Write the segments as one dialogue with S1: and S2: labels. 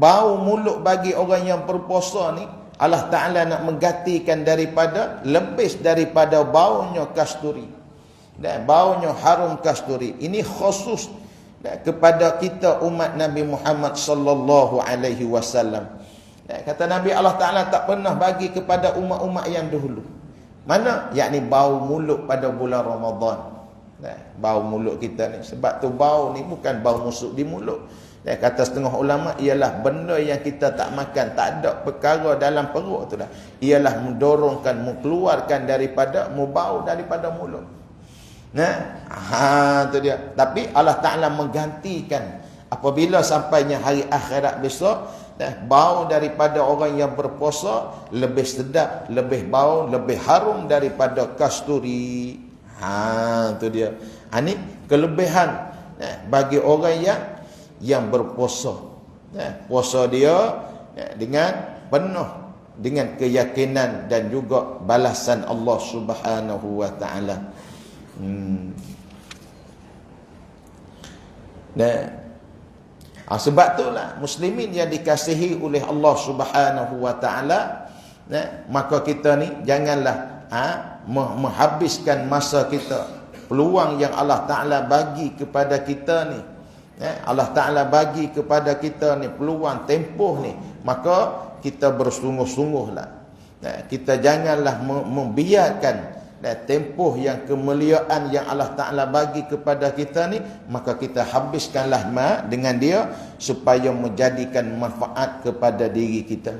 S1: bau mulut bagi orang yang berpuasa ni Allah Ta'ala nak menggantikan daripada lebih daripada baunya kasturi. Dan baunya harum kasturi. Ini khusus dan kepada kita umat Nabi Muhammad sallallahu alaihi wasallam. Kata Nabi Allah Taala tak pernah bagi kepada umat-umat yang dahulu. Mana? Yakni bau mulut pada bulan Ramadan. Nah, bau mulut kita ni sebab tu bau ni bukan bau musuh di mulut. Dan kata setengah ulama ialah benda yang kita tak makan, tak ada perkara dalam perut tu dah. Ialah mendorongkan, mengeluarkan daripada, membau daripada mulut. Nah, ha tu dia. Tapi Allah Taala menggantikan apabila sampainya hari akhirat besok, nah, bau daripada orang yang berpuasa lebih sedap, lebih bau, lebih harum daripada kasturi. Ha tu dia. Ha ni kelebihan eh, bagi orang yang yang berpuasa. Eh, puasa dia eh, dengan penuh dengan keyakinan dan juga balasan Allah Subhanahu wa taala. Hmm. Nah, ha, sebab itulah muslimin yang dikasihi oleh Allah Subhanahu wa taala, nah, maka kita ni janganlah ha, menghabiskan masa kita peluang yang Allah Taala bagi kepada kita ni eh, Allah Taala bagi kepada kita ni peluang tempoh ni. Maka kita bersungguh-sungguhlah. Eh, kita janganlah membiarkan eh, tempoh yang kemuliaan yang Allah Taala bagi kepada kita ni maka kita habiskanlah ma dengan dia supaya menjadikan manfaat kepada diri kita.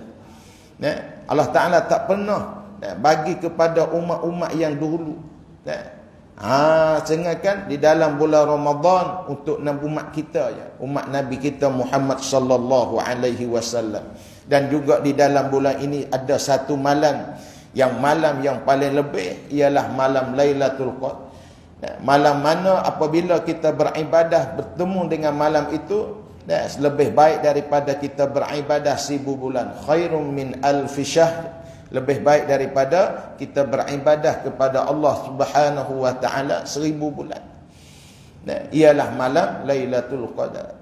S1: Eh, Allah Taala tak pernah Eh, bagi kepada umat-umat yang dulu. Eh, ha, sengakan di dalam bulan Ramadan untuk umat kita ya, umat Nabi kita Muhammad sallallahu alaihi wasallam. Dan juga di dalam bulan ini ada satu malam yang malam yang paling lebih ialah malam Lailatul Qadar. Eh, malam mana apabila kita beribadah bertemu dengan malam itu lebih baik daripada kita beribadah seribu bulan khairum min alfi syahr lebih baik daripada kita beribadah kepada Allah Subhanahu wa taala seribu bulan. Nah, ialah malam Lailatul Qadar.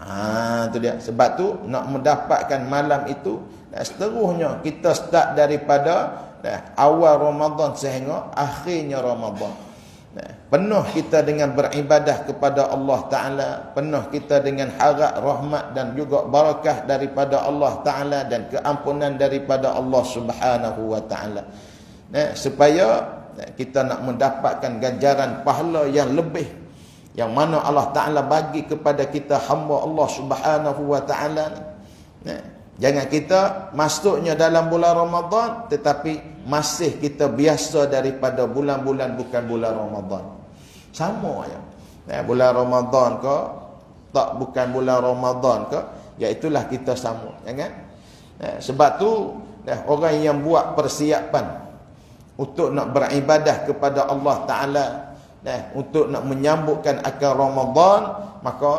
S1: Ha tu dia. Sebab tu nak mendapatkan malam itu nah, seterusnya kita start daripada nah, awal Ramadan sehingga akhirnya Ramadan. Penuh kita dengan beribadah kepada Allah Ta'ala Penuh kita dengan harap rahmat dan juga barakah daripada Allah Ta'ala Dan keampunan daripada Allah Subhanahu Wa Ta'ala. Supaya kita nak mendapatkan ganjaran pahala yang lebih Yang mana Allah Ta'ala bagi kepada kita hamba Allah Subhanahu Wa Ta'ala Jangan kita masuknya dalam bulan Ramadan tetapi masih kita biasa daripada bulan-bulan bukan bulan Ramadan. Sama ya. Eh, bulan Ramadan ke tak bukan bulan Ramadan ke ya itulah kita sama jangan. Eh, sebab tu eh, orang yang buat persiapan untuk nak beribadah kepada Allah Taala eh, untuk nak menyambutkan akan Ramadan maka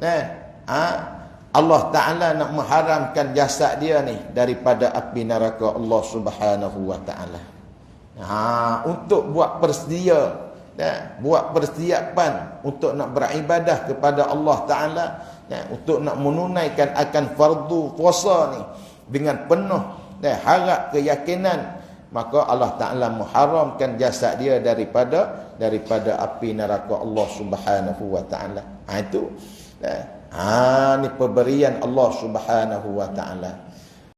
S1: eh, ha, Allah Ta'ala nak mengharamkan jasad dia ni daripada api neraka Allah Subhanahu Wa Ta'ala. Ha, untuk buat persedia, ya, buat persiapan untuk nak beribadah kepada Allah Ta'ala, ya, untuk nak menunaikan akan fardu puasa ni dengan penuh ya, harap keyakinan, maka Allah Ta'ala mengharamkan jasad dia daripada daripada api neraka Allah Subhanahu Wa Ta'ala. Ha, itu. Ya. Ha ni pemberian Allah Subhanahu wa taala.